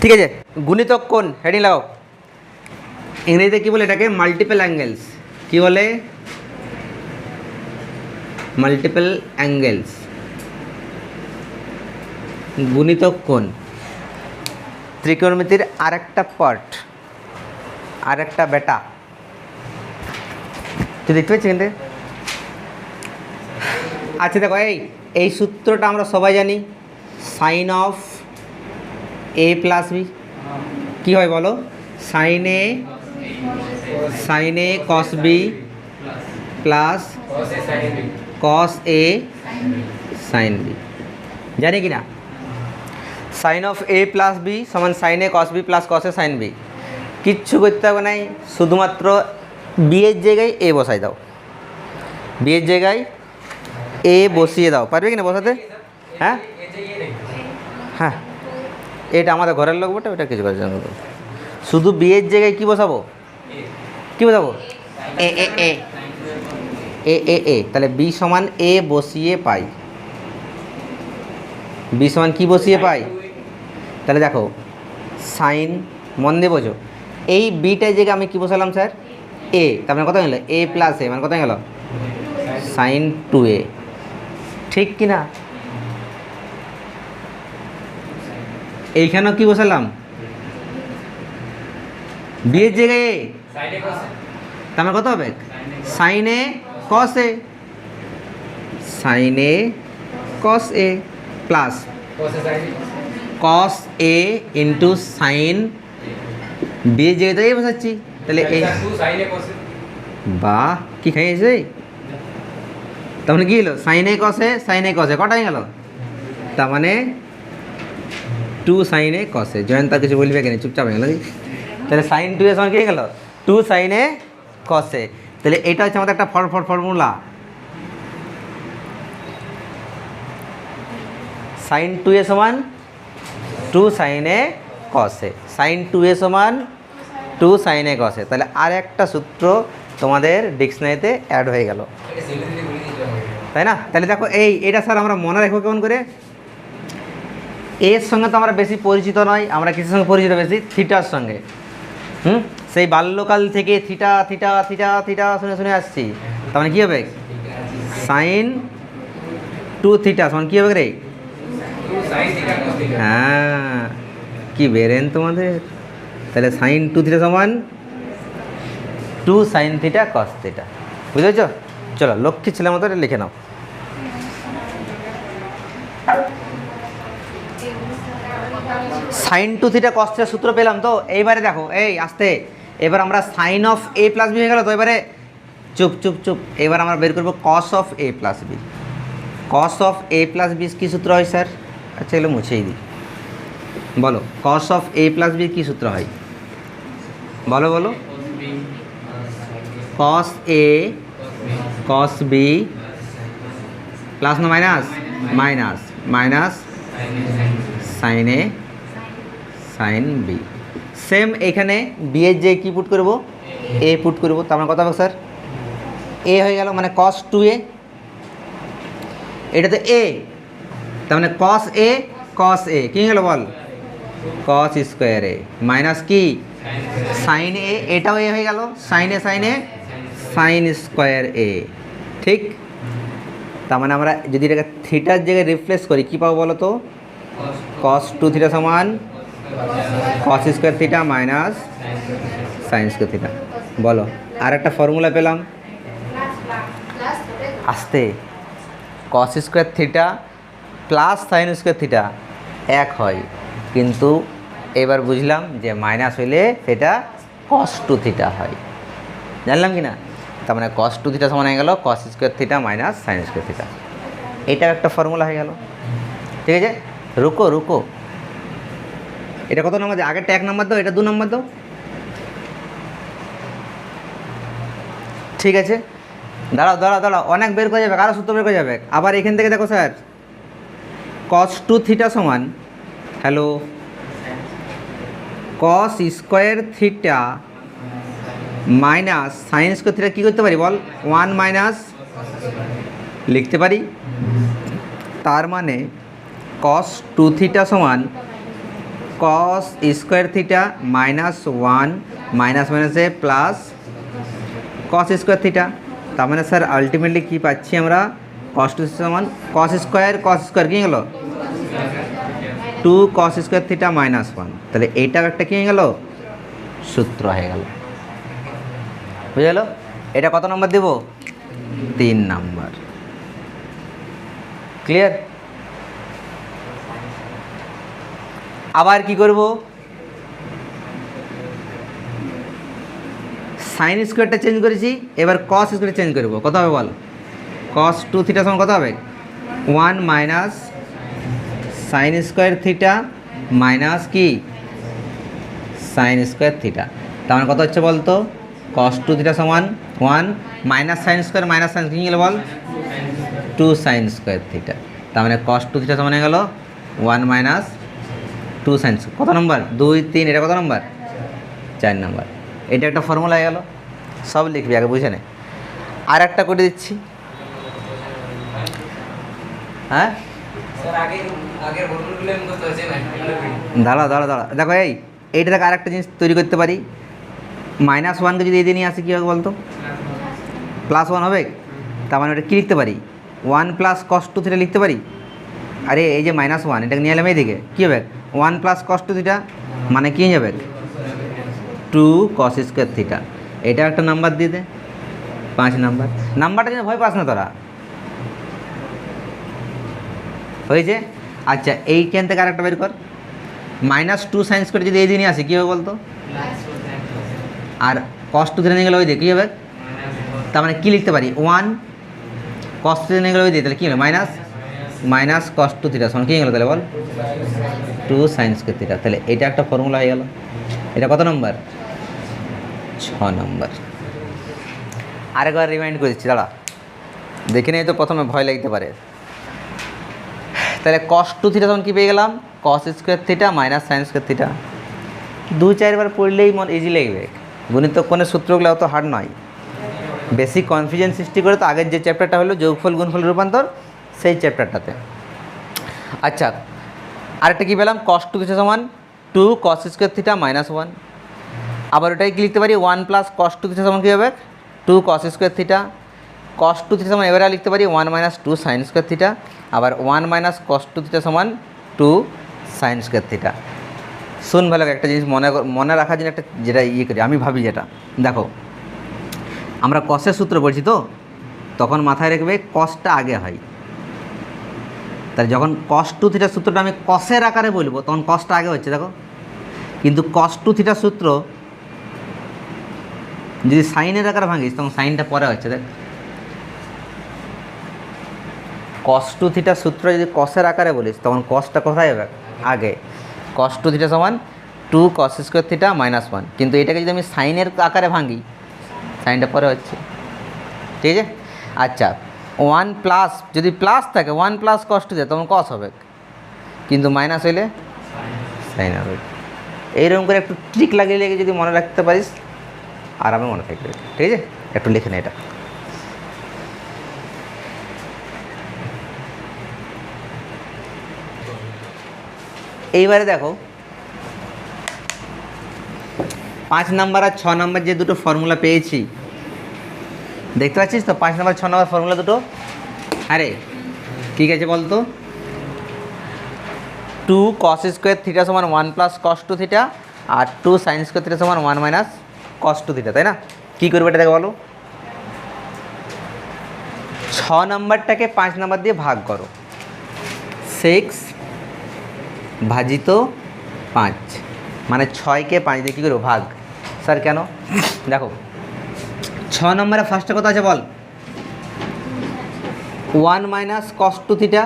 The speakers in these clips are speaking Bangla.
ঠিক আছে, গুণিতক কোণ হেডিং লাগাও। ইংরেজিতে কী বলে এটাকে? মাল্টিপল অ্যাঙ্গেলস কী বলে? মাল্টিপল অ্যাঙ্গেলস গুণিতক কোণ। ত্রিকোণমিতির আরেকটা পার্ট আরেকটা বেটা তুই দেখতে পাচ্ছি কিন্তু আচ্ছা দেখো, এই এই সূত্রটা আমরা সবাই জানি। Sine of A plus B কী হয় বলো? Sine A sine A cos B plus cos A sine B জানি কি না? Sine of A plus B সমান sine A cos B plus cos A sine B কিচ্ছু করতে হবে নাই, শুধুমাত্র বিয়ের জায়গায় এ বসাই দাও। বিয়ের জায়গায় এ বসিয়ে দাও। পারবে কি না বসাতে? হ্যাঁ? হ্যাঁ। এটা আমাদের ঘরের লোক বটে ওটা কিছু করার জন্য না। শুধু বিয়ের জায়গায় কি বসাবো? কি বসাবো? এ এ এ। এ এ এ। তাহলে বি সমান এ বসিয়ে পাই। বি সমান কি বসিয়ে পাই? তাহলে দেখো সাইন মন দিয়ে বোঝো। এই বিটার জায়গায় আমি কি বসালাম স্যার? এ। তার মানে কত গেল এ প্লাস এ মানে কত গেল? Sine two A. ঠিক কি না এইখানেও কি বসালাম? বিয়ের জায়গায় এ তার কত হবে? সাইনে কস এ সাইনে cos A plus cos A into sine বিয়ের জায়গায় তো এই বসাচ্ছি। তাহলে এই বাহ কি খাইয়েছে তার মানে কি হলো? সাইনে কসে সাইনে কসে কটা হয়ে গেল? তার মানে টু সাইন সাইনে কসে জয়ন্ত কিছু বলবে কেন চুপচাপ হয়ে গেল। তাহলে সাইন টু এর সমান কি গেল? টু সাইন সাইনে কসে তাহলে এটা হচ্ছে আমাদের একটা for for, formula. Sine two A সমান টু সাইন সাইনে কসে সাইন টু এ সমান টু সাইন সাইনে কসে তাহলে আর একটা সূত্র তোমাদের ডিকশনারিতে অ্যাড হয়ে গেল। তাই না? তাহলে দেখো এই, এটা স্যার আমরা মনে রাখব কেমন করে? এর সঙ্গে তো আমরা বেশি পরিচিত নয়, আমরা কিসের সঙ্গে পরিচিত বেশি? থিটার সঙ্গে। হুম? সেই বাল্যকাল থেকে থিটা থিটা থিটা থিটা শুনে শুনে আসছি। তার মানে কী হবে? সাইন টু থিটা সমান কী হবে রে? হ্যাঁ কি বেরেন তোমাদের? তাহলে সাইন টু থিটা সমান two sine theta cos theta. বুঝতে বুঝেছ চলো, লক্ষ্মী ছেলের মতো এটা লিখে নাও। Sine two theta cos theta সূত্র পেলাম তো এইবারে দেখো এই আসতে। এবার আমরা sine of A plus B হয়ে গেল তো এবারে চুপ চুপ চুপ এবার আমরা বের করব cos of A plus B cos of A plus B কী সূত্র হয় স্যার? আচ্ছা এগুলো মুছেই দিই। বলো cos of A plus B কী সূত্র হয়? বলো বলো। Cos A cos B plus না minus minus minus sine A sine B same এখানে বি এর যে কী পুট করব? এ পুট করব। তার মানে কথা হবে স্যার? এ হয়ে গেল মানে কস টু এ এটা তো এ তার মানে কস এ কস এ কী গেল বল? কস স্কোয়ার এ মাইনাস কি? সাইন এ এটাও এ হয়ে গেল। Sine A sine A sine square A ঠিক? তার মানে আমরা যদি এটাকে থিটার জায়গায় রিপ্লেস করি, কী পাবো বলো তো? কস টু থিটা সমান cos square theta minus sine square theta বলো, আর একটা ফর্মুলা পেলাম? আসতে। Cos square theta plus sine square theta এক হয়। কিন্তু এবার বুঝলাম যে মাইনাস হইলে সেটা কস টু থিটা হয়। জানলাম কি না তার মানে কস টু থিটা সমান হয়ে গেল cos square theta minus sine square theta এটাও একটা ফর্মুলা হয়ে গেল। ঠিক আছে? রুকো রুকো। এটা কত নাম্বার? আগেরটা এক নাম্বার দাও, এটা দু নাম্বার দাও। ঠিক আছে? দাঁড়াও দাঁড়াও দাঁড়াও, অনেক বের করে যাবে আরও সূত্র বের করে যাবে। আবার এখান থেকে দেখো স্যার কস টু থিটা সমান hello cos square theta minus sine square theta কী করতে পারি বল? ওয়ান মাইনাস লিখতে পারি? তার মানে কস টু থিটা সমান cos square theta minus one minus মাইনাসে প্লাস কস স্কোয়ার থিটা তার মানে স্যার আলটিমেটলি কী পাচ্ছি আমরা? কস টু সমান কস স্কোয়ার কস স্কোয়ার কী গেল? Two cos square theta minus one তাহলে এইটাও একটা কী হয়ে গেল? সূত্র হয়ে গেল। বুঝে গেল? এটা কত নম্বর দেব? তিন নাম্বার। ক্লিয়ার আবার কি করব? সাইন স্কোয়ারটা চেঞ্জ করেছি, এবার কস স্কোয়ার চেঞ্জ করব। কত হবে বল? কস টু থিটা সমান কত হবে? One minus sine square theta minus কি? সাইন স্কোয়ার থিটা তার মানে কত হচ্ছে বলতো? কস টু থিটা সমান one minus sine square minus sine কী গেল বল? টু সাইন স্কোয়ার থিটা তার মানে কস টু থিটা সমান হয়ে গেল ওয়ান মাইনাস টু সাইন কত নম্বর দুই তিন এটা কত নম্বর চার নম্বর এটা একটা ফর্মুলা হয়ে গেল। সব লিখবি আগে বুঝে নে। আর একটা করে দিচ্ছি। হ্যাঁ? দাঁড়া দাঁড়া দাঁড়া দেখো এই এইটা থেকে আরেকটা জিনিস তৈরি করতে পারি। মাইনাস ওয়ানকে যদি এই দিয়ে নিয়ে আসি কী হবে বলতো? প্লাস ওয়ান হবে? তার মানে ওটা কী লিখতে পারি? One plus cos two theta লিখতে পারি? আরে এই যে মাইনাস ওয়ান এটাকে নিয়ে এলাম এইদিকে। কী হবে? One plus cos two theta মানে কী যাবে? টু কস স্কোয়ার থিটা এটা একটা নাম্বার দিয়ে দে। পাঁচ নাম্বার নাম্বারটা যেন ভয় পাস না তোরা। হয়েছে? আচ্ছা এইখান থেকে আরেকটা বের কর। মাইনাস টু সাইন্স করে যদি এই দিনই আসে, কী হবে বলতো? আর কস টু থিটা নিয়ে গেলে ওই দিয়ে কী হবে? তার মানে কী লিখতে পারি? ওয়ান কস টু নিয়ে গেলে ওই দিয়ে তাহলে কী হবে? Minus minus cos two theta সমান কী গেলো তাহলে বল? টু সাইন্স কে থিটা তাহলে এটা একটা ফর্মুলা হয়ে গেল। এটা কত নম্বর ছ নম্বর আরেকবার রিমাইন্ড করে দিচ্ছি, দাঁড়া। দেখে নিয়ে তো প্রথমে ভয় লাগতে পারে। তাহলে কস টু থিটা তখন কী পেয়ে গেলাম? Cos square theta minus sine square theta দু চারবার পড়লেই মন ইজি লাগবে। গণিত কোণের সূত্রগুলো অত হার্ড নয়। বেশি কনফিউশন সৃষ্টি করে তো আগের যে চ্যাপ্টারটা হলো, যোগফল, গুণফল, রূপান্তর সেই চ্যাপ্টারটাতে আচ্ছা আরেকটা কী পেলাম? কস টু থিটা সমান two cos square theta minus one আবার ওটাই কি লিখতে পারি? One plus cos two theta সমান কী হবে? Two cos square theta cos two theta সমান এবারে লিখতে পারি one minus two sine square theta আবার one minus cos two theta সমান টু সাইন স্কোয়ার থিটা শুন ভালো একটা জিনিস মনে মনে রাখার জন্য একটা যেটা ইয়ে করি, আমি ভাবি যেটা। দেখো, আমরা কসের সূত্র বলছি তো? তখন মাথায় রাখবে কসটা আগে হয়। তাহলে যখন কস টু থিটার সূত্রটা আমি কসের আকারে বলব, তখন কসটা আগে হচ্ছে, দেখো। কিন্তু কস টু থিটার সূত্র যদি সাইনের আকারে ভাঙিস, তখন সাইনটা পরে হচ্ছে, দেখ। কস টু থিটার সূত্র যদি কসের আকারে বলিস, তখন কসটা কোথায় হবে? আগে। কস টু থিটা সমান two cos square theta minus one কিন্তু এটাকে যদি আমি সাইনের আকারে ভাঙি, সাইনটা পরে হচ্ছে। ঠিক আছে? আচ্ছা ওয়ান প্লাস, যদি প্লাস থাকে, ওয়ান প্লাস কস টু তখন কস হবে। কিন্তু মাইনাস হইলে সাইন হবে। এইরকম করে একটু ট্রিক লাগিয়ে লেগে যদি মনে রাখতে পারিস, আরামে মনে থাকবে। ঠিক আছে? একটু লিখে এটা। এইবারে দেখো, পাঁচ নাম্বার আর ছ নাম্বার যে দুটো ফর্মুলা পেয়েছি দেখতে পাচ্ছিস তো? পাঁচ নাম্বার, ছ নাম্বার ফর্মুলা দুটো? আরে ঠিক আছে বলতো? টু কস স্কোয়ার থিটা সমান one plus cos two theta আর টু সাইন স্কোয়ার থিটা সমান one minus cos two theta তাই না? কী করবে এটা দেখো বলো। ছ নাম্বারটাকে পাঁচ নাম্বার দিয়ে ভাগ করো। সিক্স ভাজিত পাঁচ। মানে ছয়কে পাঁচ দিয়ে কী করব? ভাগ। স্যার, কেন? দেখো। নম্বরে ফার্স্টে কত আছে বল? One minus cos two theta.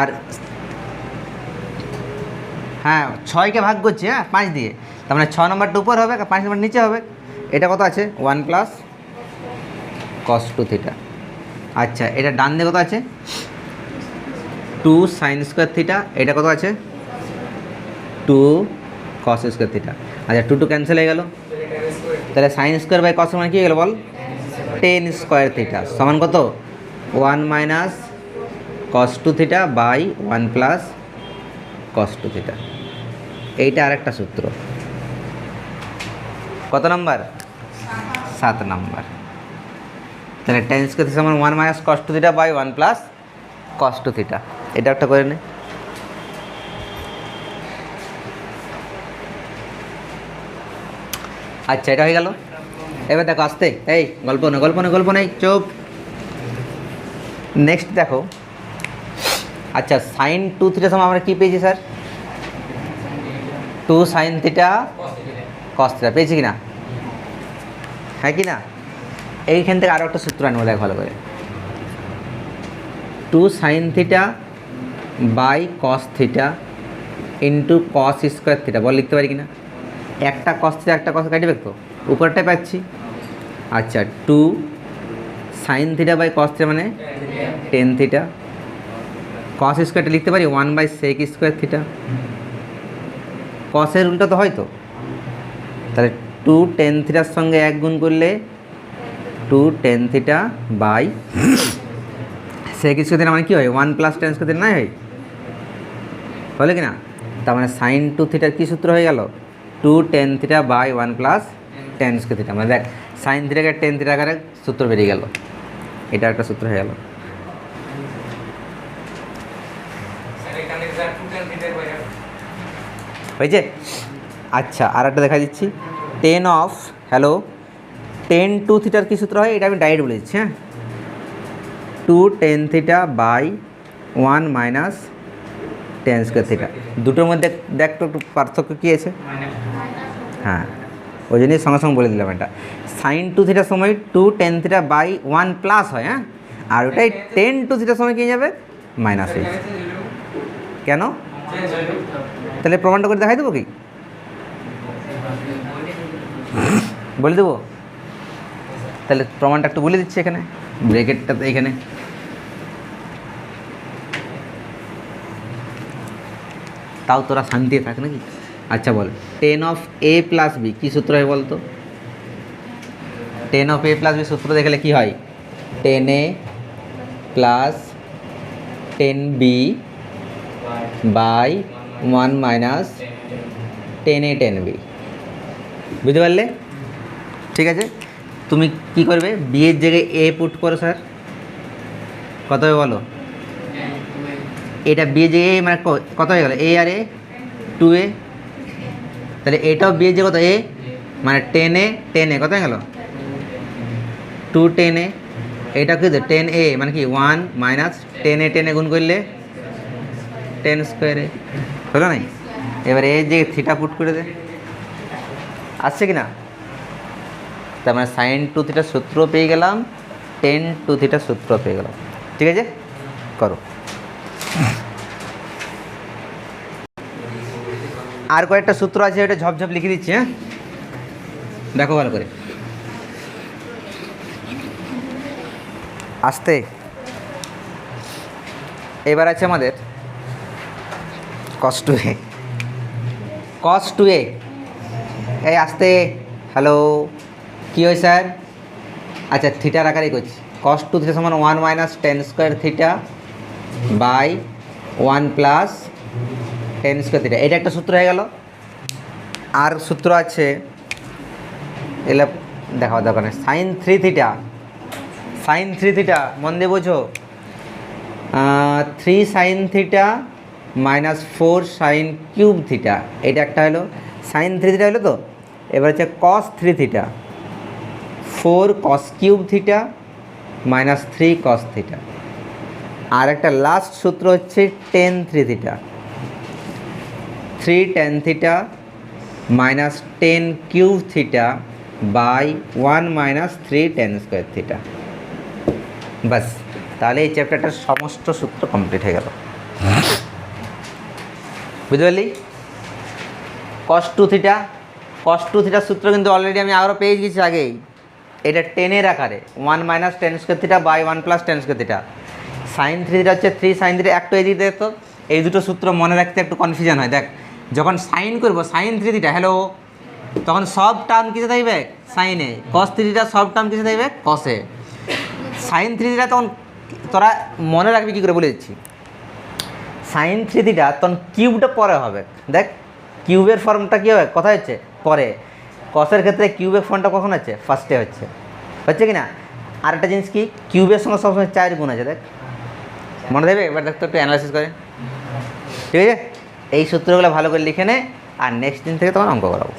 আর হ্যাঁ ছয়কে ভাগ করছি হ্যাঁ পাঁচ দিয়ে। তার মানে ছ নম্বরটা উপর হবে, পাঁচ নম্বর নিচে হবে। এটা কত আছে? One plus cos two theta. আচ্ছা এটা ডান দিয়ে কত আছে? টু সাইন স্কোয়ার থিটা, এটা কত আছে? Two cos square theta. আচ্ছা টু টু ক্যান্সেল হয়ে গেল। তাহলে সাইন স্কোয়ার বাই কস মানে কী গেল বল? টেন স্কোয়ার থিটা সমান কত? One minus cos two theta by one plus cos two theta এইটা আরেকটা সূত্র। কত নাম্বার? সাত নাম্বার। তাহলে টেন স্কোয়ার সমান one minus cos two theta by one plus cos two theta এটা একটা করে নে। আচ্ছা এটা হয়ে গেল। এবার দেখো, আসতে। এই, গল্প না গল্প না, গল্প নেই চুপ। নেক্সট দেখো। আচ্ছা সাইন টু থিটা সময় আমরা কী পেয়েছি sir two sine theta cos theta পেয়েছি কি না হ্যাঁ কি না এইখান থেকে আরও একটা সূত্র আনব, দেখ ভালো করে। Two sine theta by cos theta into cos square theta বল লিখতে পারি কি না একটা কস থিটা একটা কস কাটবে তো উপরটাই পাচ্ছি। আচ্ছা two sine theta by cos theta মানে টেন থিটা কস স্কোয়ারটা লিখতে পারি one by sec square theta কসের উল্টো তো হয় তো। তাহলে টু টেন থিটার সঙ্গে এক গুণ করলে two tan theta by sec square theta মানে কী হয়? One plus tan square theta নাই হয়। হলো কি না? তার মানে সাইন টু থিটার কী সূত্র হয়ে গেল? Two tan theta by one plus tan square theta মানে দেখ সাইন থিটাকে টেন থিটা আকারে সূত্র বেরিয়ে গেল। এটা একটা সূত্র হয়ে গেল। হয়েছে? আচ্ছা আর একটা দেখা দিচ্ছি। Tan of hello tan two থিটার কী সূত্র হয়? এটা আমি ডাইরেক্ট বলে দিচ্ছি হ্যাঁ? Two tan theta by one minus tan square theta দুটোর মধ্যে দেখ তো একটু পার্থক্য কী আছে? হ্যাঁ ওই জন্যই সঙ্গে সঙ্গে বলে দিলাম এটা। সাইন টু থিটার সময় two tan theta by one plus হয় হ্যাঁ? আর ওটাই টেন টু থিটার সময় কী যাবে? মাইনাস যাবে। কেন? তাহলে প্রমাণটা করে দেখাই দেবো কি? বলে দেবো? তাহলে প্রমাণটা একটু বলে দিচ্ছি এখানে। ব্রেকেটটা তো এখানে। তাও তোরা শান্তি থাক নাকি? আচ্ছা বল। Tan of A plus B কী সূত্র হয় বলতো? Tan of A plus B সূত্র দেখলে কি হয়? Tan A plus tan B by one minus tan A tan B বুঝতে পারলে? ঠিক আছে? তুমি কি করবে? বি এর জায়গায় এ পুট করো স্যার কত হবে বলো? এটা বি এর জায়গায় মানে কত হয়ে গেল? এ আর এ টু এ তাহলে এটাও বি এর জায়গায় কত? এ মানে টেন এ টেন এ কত গেল? টু টেন এ এটা কি টেন এ মানে কি? One minus tan A tan A গুণ করলে টেন স্কোয়ারে হলো নাই? এবার এ যে থিটা পুট করে দে। আসছে কি না তার মানে সাইন টু থিটার সূত্র পেয়ে গেলাম টেন টু থিটা সূত্র পেয়ে গেলাম। ঠিক আছে? করো। আর কয়েকটা সূত্র আছে, ওটা ঝপঝপ লিখে দিচ্ছি হ্যাঁ? দেখো ভালো করে। আসতে। এবার আছে আমাদের কস টু এ কস টু এ এই আসতে হ্যালো কী হয় স্যার আচ্ছা থিটার আকারে করছি। কস টু থিটা সমান one minus tan square theta by one plus tan square theta এটা একটা সূত্র হয়ে গেল। আর সূত্র আছে এগুলো দেখাও দরকার নেই sine three theta sine three theta মন দিয়ে বোঝো। Three sine theta minus four sine cube theta এটা একটা হলো। সাইন থ্রি থিটা হলো তো? এবার হচ্ছে cos three theta four cos cube theta minus three cos theta আর একটা লাস্ট সূত্র হচ্ছে tan three theta three tan theta minus tan cube theta by one minus three tan square theta বাস তাহলে এই চ্যাপ্টারটার সমস্ত সূত্র কমপ্লিট হয়ে গেল। বুঝতে পারলি? Cos two theta cos two থিটার সূত্র কিন্তু অলরেডি আমি আরও পেয়ে গেছি আগেই। এটা টেনের আকারে one minus tan square theta by one plus tan square theta sine three theta হচ্ছে থ্রি সাইন থ্রি একটু এদিকে দেখতো এই দুটো সূত্র মনে রাখতে একটু কনফিউশন হয়। দেখ যখন সাইন করব, সাইন থ্রি থিটা হ্যালো তখন সব টার্ম কিসে থাকবে? সাইনে। কস থ্রিটা সব টার্ম কিসে থাকবে? কসে সাইন থ্রি থ্রিটা তখন তোরা মনে রাখবি কী করে বলে দিচ্ছি। সাইন থ্রি থিটা তখন কিউবটা পরে হবে। দেখ কিউবের ফর্মটা কী হবে? কথা হচ্ছে, পরে। কসের ক্ষেত্রে কিউবের ফর্মটা কখন হচ্ছে? ফার্স্টে হচ্ছে। হচ্ছে কি না আর একটা জিনিস কি? কিউবের সঙ্গে সবসময় চার গুণ আছে, দেখ। মনে দেবে? এবার দেখ তো একটু অ্যানালাইসিস করে। ঠিক আছে? এই সূত্রগুলো ভালো করে লিখে নে আর নেক্সট দিন থেকে তোমার অঙ্ক করাবো।